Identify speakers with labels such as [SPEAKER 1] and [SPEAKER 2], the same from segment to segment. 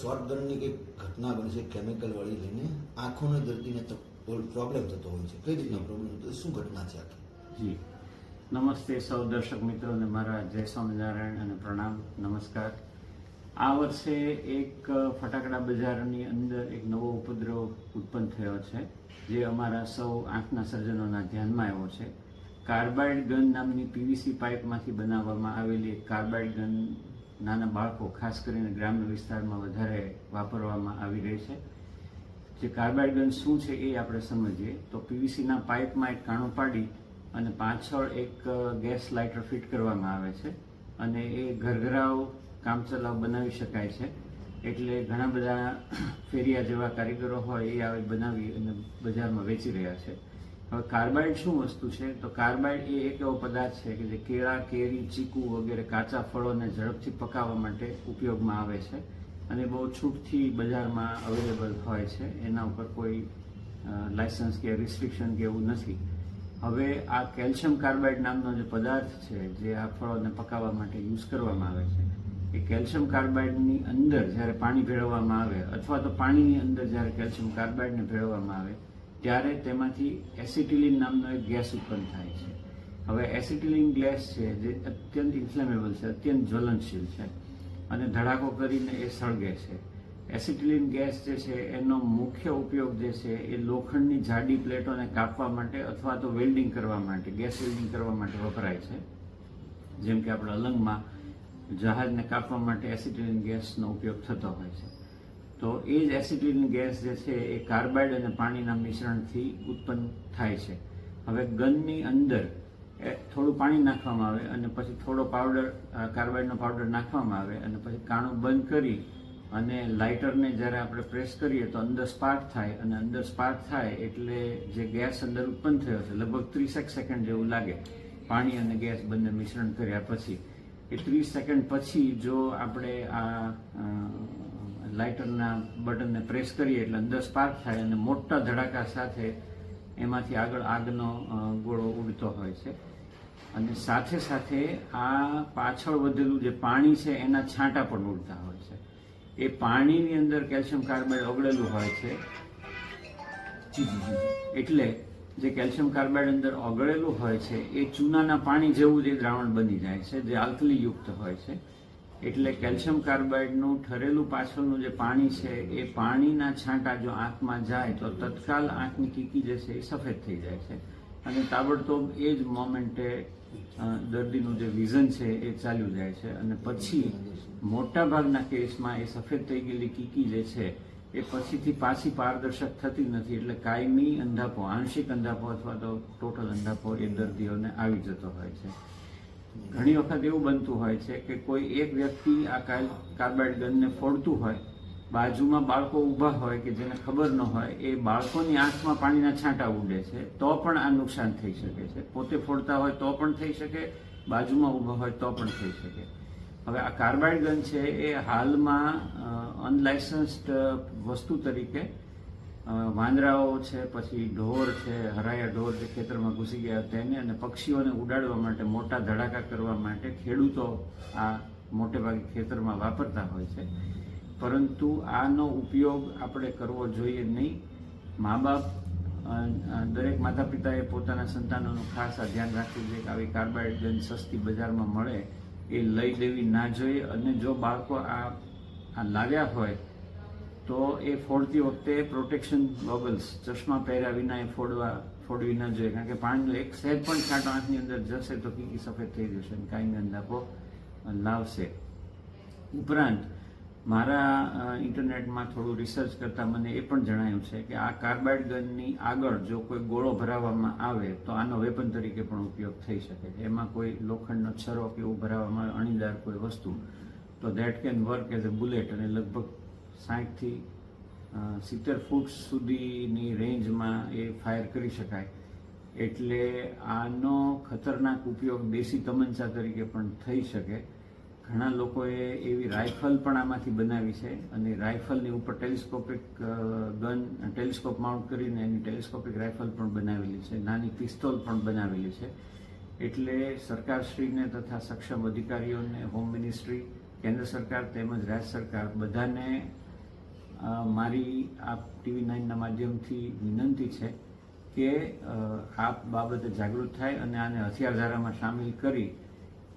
[SPEAKER 1] Short ગનની કંઈક ઘટના બની છે કેમિકલ વાળી લઈને આંખોને દર્દીને પ્રોબ્લેમ થતો હોય છે. કઈ રીતનો પ્રોબ્લેમ થતો? શું ઘટના છે આખી?
[SPEAKER 2] જી. નમસ્તે સૌ દર્શક મિત્રોને મારા જય સ્વામિનારાયણ અને પ્રણામ. નમસ્કાર. આ વર્ષે એક ફટાકડા બજારની અંદર એક નવો ઉપદ્રવ ઉત્પન્ન થયો છે, જે અમારા સૌ આંખના સર્જનોના ધ્યાનમાં આવ્યો છે. કાર્બાઇડ ગન નામની પીવીસી પાઇપમાંથી બનાવવામાં આવેલી કાર્બાઇડ ગન નાના બાળકો, ખાસ કરીને ગ્રામ્ય વિસ્તારમાં વધારે વાપરવામાં આવી રહી છે. જે કાર્બાઇડ ગન શું છે એ આપણે સમજીએ તો પીવીસીના પાઇપમાં એક કાણું પાડી અને પાછળ એક ગેસ લાઇટર ફિટ કરવામાં આવે છે અને એ ઘરઘરાઓ કામચલાઉ બનાવી શકાય છે. એટલે ઘણા બધા ફેરિયા જેવા કારીગરો હોય એ આવે બનાવી અને બજારમાં વેચી રહ્યા છે. હવે કાર્બાઇડ શું વસ્તુ છે? તો કાર્બાઇડ એ એક એવો પદાર્થ છે કે જે કેળા, કેરી, ચીકુ વગેરે કાચા ફળોને ઝડપથી પકાવવા માટે ઉપયોગમાં આવે છે અને બહુ છૂટથી બજારમાં અવેલેબલ હોય છે. એના ઉપર કોઈ લાયસન્સ કે રિસ્ટ્રિક્શન કે એવું નથી. હવે આ કેલ્શિયમ કાર્બાઇડ નામનો જે પદાર્થ છે જે આ ફળોને પકાવવા માટે યુઝ કરવામાં આવે છે, એ કેલ્શિયમ કાર્બાઇડની અંદર જ્યારે પાણી ભેળવવામાં આવે અથવા તો પાણીની અંદર જ્યારે કેલ્શિયમ કાર્બાઇડને ભેળવવામાં આવે ત્યારે તેમાંથી એસિટિલિન નામનો એક ગેસ ઉત્પન્ન થાય છે. હવે એસિટિલિન ગેસ છે જે અત્યંત ઇન્ફ્લેમેબલ છે, અત્યંત જ્વલનશીલ છે અને ધડાકો કરીને એ સળગે છે. એસિટિલિન ગેસ જે છે, એનો મુખ્ય ઉપયોગ જે છે, એ લોખંડની જાડી પ્લેટોને કાપવા માટે અથવા તો વેલ્ડિંગ કરવા માટે, ગેસ વેલ્ડિંગ કરવા માટે વપરાય છે. જેમ કે આપણે અલંગમાં જહાજને કાપવા માટે એસિટિલિન ગેસનો ઉપયોગ થતો હોય છે. તો એ જ એસિટિલિન ગેસ જે છે એ કાર્બાઇડ અને પાણીના મિશ્રણથી ઉત્પન્ન થાય છે. હવે ગનની અંદર થોડું પાણી નાખવામાં આવે અને પછી થોડો પાવડર કાર્બાઇડનો પાવડર નાખવામાં આવે અને પછી કાણું બંધ કરી અને લાઇટરને જ્યારે આપણે પ્રેસ કરીએ તો અંદર સ્પાર્ક થાય અને અંદર સ્પાર્ક થાય એટલે જે ગેસ અંદર ઉત્પન્ન થયો છે, લગભગ ત્રીસેક સેકન્ડ જેવું લાગે પાણી અને ગેસ બંને મિશ્રણ કર્યા પછી. એ ત્રીસ સેકન્ડ પછી જો આપણે આ લાઇટરના બટનને પ્રેસ કરીએ એટલે અંદર સ્પાર્ક થાય અને મોટા ધડાકા સાથે એમાંથી આગળ આગનો ગોળો ઉડતો હોય છે. અને સાથે સાથે આ પાછળ વધેલું જે પાણી છે એના છાંટા પણ ઉડતા હોય છે. એ પાણીની અંદર કેલ્શિયમ કાર્બાઇડ ઓગળેલું હોય છે. એટલે જે કેલ્શિયમ કાર્બાઇડ અંદર ઓગળેલું હોય છે, એ ચૂનાના પાણી જેવું જ દ્રાવણ બની જાય છે, જે આલ્કલીયુક્ત હોય છે. એટલે કેલ્શિયમ કાર્બાઇડનું ઠરેલું પાછળનું જે પાણી છે, એ પાણીના છાંટા જો આંખમાં જાય તો તત્કાલ આંખની કીકી જે છે એ સફેદ થઈ જાય છે. અને તાબડતોબ એ જ મોમેન્ટે દર્દીનું જે વિઝન છે એ ચાલ્યું જાય છે. અને પછી મોટાભાગના કેસમાં એ સફેદ થઈ ગયેલી કીકી જે છે, એ પછીથી પાછી પારદર્શક થતી નથી. એટલે કાયમી અંધાપો, આંશિક અંધાપો અથવા તો ટોટલ અંધાપો એ દર્દીઓને આવી જતો હોય છે. ઘણી વખત એવું બનતું હોય છે કે કોઈ એક વ્યક્તિ આ કાર્બાઇડ ગનને ફોડતું હોય, બાજુમાં બાળકો ઊભા હોય કે જેને ખબર ન હોય, એ બાળકોની આંખમાં પાણીના છાંટા ઉડે છે, તો પણ આ નુકસાન થઈ શકે છે. પોતે ફોડતા હોય તો પણ થઈ શકે, બાજુમાં ઊભા હોય તો પણ થઈ શકે. હવે આ કાર્બાઇડ ગન છે એ હાલમાં અનલાયસન્સ્ડ વસ્તુ તરીકે વાંદરાઓ છે, પછી ઢોર છે, હરાયા ઢોર જે ખેતરમાં ઘૂસી ગયા તેને અને પક્ષીઓને ઉડાડવા માટે, મોટા ધડાકા કરવા માટે ખેડૂતો આ મોટે ભાગે ખેતરમાં વાપરતા હોય છે. પરંતુ આનો ઉપયોગ આપણે કરવો જોઈએ નહીં. મા બાપ દરેક માતા પિતાએ પોતાના સંતાનોનું ખાસ આ ધ્યાન રાખવું જોઈએ કે આવી કાર્બાઇડ સસ્તી બજારમાં મળે એ લઈ લેવી ના જોઈએ. અને જો બાળકો આ લાવ્યા હોય તો એ ફોડતી વખતે પ્રોટેક્શન ગોગલ્સ ચશ્મા પહેર્યા વિના એ ફોડવા, ફોડવી ન જોઈએ. કારણ કે પાણીનો એક સહેજ પણ છાંટો આંખની અંદર જશે તો કીકી સફેદ થઈ જશે અને કાંઈ અંધાપો લાવશે. ઉપરાંત, મારા ઇન્ટરનેટમાં થોડું રિસર્ચ કરતાં મને એ પણ જણાયું છે કે આ કાર્બાઇડ ગનની આગળ જો કોઈ ગોળો ભરાવવામાં આવે તો આનો વેપન તરીકે પણ ઉપયોગ થઈ શકે. છે એમાં કોઈ લોખંડનો છરો કે એવું ભરાવવામાં અણીદાર કોઈ વસ્તુ. તો that can work as a bullet અને લગભગ સાઠથી સિત્તેર ફૂટ સુધીની રેન્જમાં એ ફાયર કરી શકાય. એટલે આનો ખતરનાક ઉપયોગ દેશી તમંચા તરીકે પણ થઈ શકે. ઘણા લોકોએ એવી રાઇફલ પણ આમાંથી બનાવી છે અને રાઇફલની ઉપર ટેલિસ્કોપિક ગન, ટેલિસ્કોપ માઉન્ટ કરીને એની ટેલિસ્કોપિક રાઇફલ પણ બનાવેલી છે. નાની પિસ્તોલ પણ બનાવેલી છે. એટલે સરકારશ્રીને તથા સક્ષમ અધિકારીઓને, હોમ મિનિસ્ટ્રી, કેન્દ્ર સરકાર તેમજ રાજ્ય સરકાર બધાને મારી આ ટીવી નાઇનના માધ્યમથી વિનંતી છે કે આપ બાબતે જાગૃત થાય અને આને હથિયારધારામાં સામેલ કરી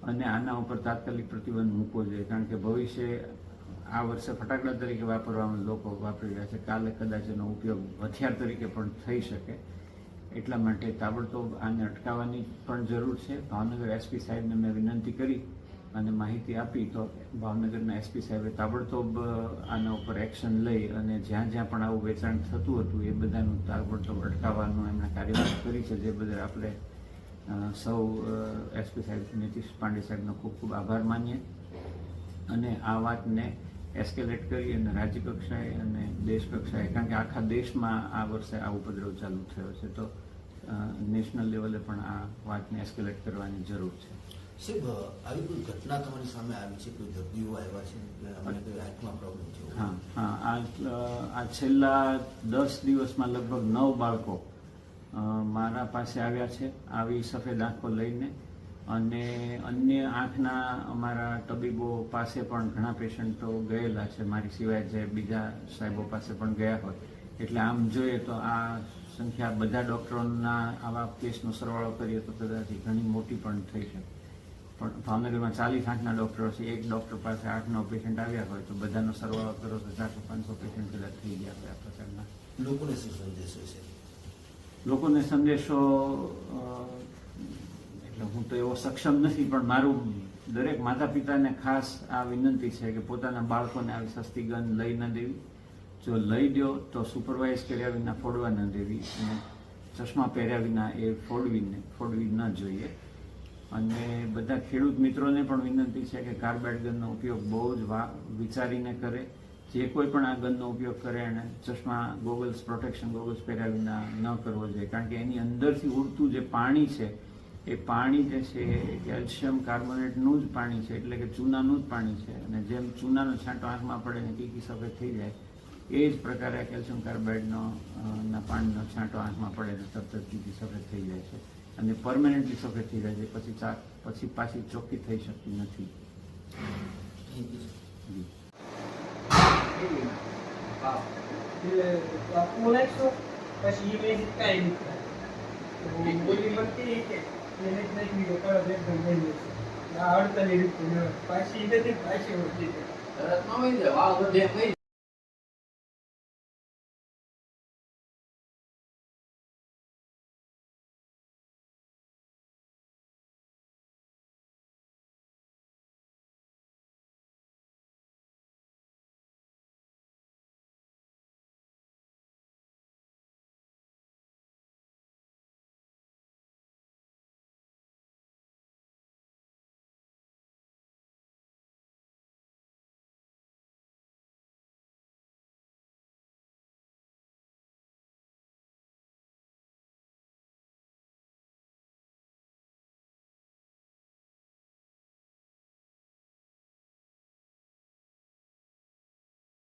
[SPEAKER 2] અને આના ઉપર તાત્કાલિક પ્રતિબંધ મૂકવો જોઈએ. કારણ કે ભવિષ્ય આ વર્ષે ફટાકડા તરીકે વાપરવામાં લોકો વાપરી રહ્યા છે. કાલે કદાચ એનો ઉપયોગ હથિયાર તરીકે પણ થઈ શકે. એટલા માટે તાબડતોબ આને અટકાવવાની પણ જરૂર છે. ભાવનગર એસપી સાહેબને મેં વિનંતી કરી અને માહિતી આપી તો ભાવનગરના એસપી સાહેબે તાબડતોબ આના ઉપર એક્શન લઈ અને જ્યાં જ્યાં પણ આવું વેચાણ થતું હતું એ બધાનું તાબડતોબ અટકાવવાનું એમણે કાર્યવાહી કરી છે. જે બદલ આપણે સૌ એસપી સાહેબ નીતિશ પાંડે સાહેબનો ખૂબ ખૂબ આભાર માનીએ અને આ વાતને એસ્કેલેટ કરી અને રાજ્ય કક્ષાએ અને દેશ કક્ષાએ, કારણ કે આખા દેશમાં આ વર્ષે આ ઉપદ્રવ ચાલુ થયો છે. તો નેશનલ લેવલે પણ આ વાતને એસ્કેલેટ કરવાની જરૂર છે.
[SPEAKER 1] સાહેબ આવી કોઈ સામે આવી છે? કોઈ દર્દીઓ આવ્યા છે? અમને કોઈ પ્રોબ્લેમ છે
[SPEAKER 2] હા હા, આ છેલ્લા દસ દિવસમાં લગભગ નવ બાળકો મારા પાસે આવ્યા છે, આવી સફેદ આંખો લઈને. અને અન્ય આંખના અમારા તબીબો પાસે પણ ઘણા પેશન્ટો ગયેલા છે. મારી સિવાય જે બીજા સાહેબો પાસે પણ ગયા હોય. એટલે આમ જોઈએ તો આ સંખ્યા બધા ડૉક્ટરોના આવા કેસનો સરવાળો કરીએ તો કદાચ ઘણી મોટી પણ થઈ શકે. પણ ભાવનગરમાં ચાલીસ આંખના ડૉક્ટરો છે. એક ડૉક્ટર પાસે આંખનો પેશન્ટ આવ્યા હોય તો બધાનો સરવાળો કરો તો ચારસો પાંચસો પેશન્ટ પેલા થઈ ગયા હોય આ પ્રકારના.
[SPEAKER 1] લોકોને શું સંદેશો છે?
[SPEAKER 2] લોકોને સંદેશો એટલે હું તો એવો સક્ષમ નથી પણ મારું દરેક માતા પિતાને ખાસ આ વિનંતી છે કે પોતાના બાળકોને આવી સસ્તી ગન લઈ ન દેવી. જો લઈ દો તો સુપરવાઇઝ કર્યા વિના ફોડવા ન દેવી અને ચશ્મા પહેર્યા વિના એ ફોડવીને ફોડવી ન જોઈએ. અને બધા ખેડૂત મિત્રોને પણ વિનંતી છે કે કાર્બાઇડ ગનનો ઉપયોગ બહુ જ વિચારીને કરે. જે કોઈ પણ આ ગનનો ઉપયોગ કરે એને ચશ્મા ગોગલ્સ પ્રોટેક્શન ગોગલ્સ પહેર્યા વિના ન કરવો જોઈએ. કારણ કે એની અંદરથી ઉડતું જે પાણી છે, એ પાણી જે છે એ કેલ્શિયમ કાર્બોનેટનું જ પાણી છે, એટલે કે ચૂનાનું જ પાણી છે. અને જેમ ચૂનાનો છાંટો આંખમાં પડે ને કીકી સફેદ થઈ જાય, એ જ પ્રકારે આ કેલ્શિયમ કાર્બાઇડનો ના પાણીનો છાંટો આંખમાં પડે તો તરત જ કીકી સફેદ થઈ જાય છે. અને પરમેનન્ટલી સફેદ રહે છે. પછી ચા પછી પાછી ચોખ્ખી થઈ શકતી નથી.
[SPEAKER 3] પછી પાછી